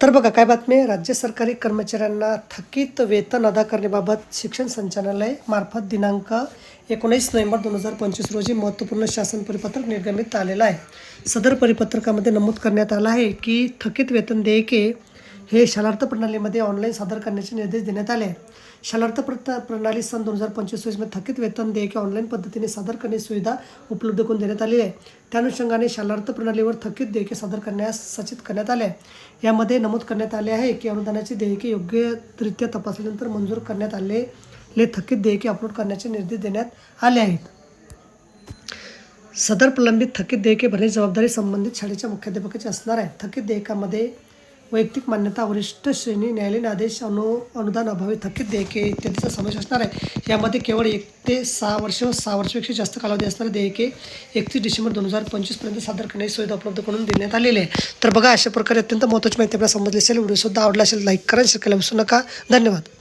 तर बघा काय बातमी आहे? राज्य सरकारी कर्मचाऱ्यांना थकीत वेतन अदा करण्याबाबत शिक्षण संचालनालय मार्फत दिनांक एकोणीस नोव्हेंबर दोन हजार पंचवीस रोजी महत्त्वपूर्ण शासन परिपत्रक निर्गमित आलेलं आहे. सदर परिपत्रकामध्ये नमूद करण्यात आलं आहे की थकीत वेतन देयके हे शालार्थ प्रणालीमध्ये ऑनलाईन सादर करण्याचे निर्देश देण्यात आले आहेत. शालार्थ प्रत प्रणाली सन दोन हजार पंचवीस रोजीमध्ये थकीत वेतन देयके ऑनलाईन पद्धतीने सादर करण्याची सुविधा उपलब्ध करून देण्यात आली आहे. त्या अनुषंगाने शालार्थ प्रणालीवर थकीत देयके सादर करण्यास सचित करण्यात आले आहे. यामध्ये नमूद करण्यात आले आहे की अनुदानाची देयके योग्यरित्या तपासल्यानंतर मंजूर करण्यात आलेले थकीत देयके अपलोड करण्याचे निर्देश देण्यात आले आहेत. सदर प्रलंबित थकीत देयके भरण्याची जबाबदारी संबंधित शाळेच्या मुख्याध्यापकाची असणार आहे. थकीत देयकामध्ये वैयक्तिक मान्यता वरिष्ठ श्रेणी न्यायालयीन आदेश अनु अनुदान अभावी थकीत देयके इत्यादीचा समावेश असणार आहे. यामध्ये केवळ एक ते सहा वर्ष व सहा वर्षापेक्षा जास्त कालावधी असणारे देयके एकतीस डिसेंबर दोन हजार पंचवीसपर्यंत सादर करण्याची सुविधा उपलब्ध करून देण्यात आलेली आहे. तर बघा अशा प्रकारे अत्यंत महत्त्वाची माहिती आपल्याला समजली असेल. व्हिडिओसुद्धा आवडला असेल लाईक करा शेअर करायला विसरू नका. धन्यवाद.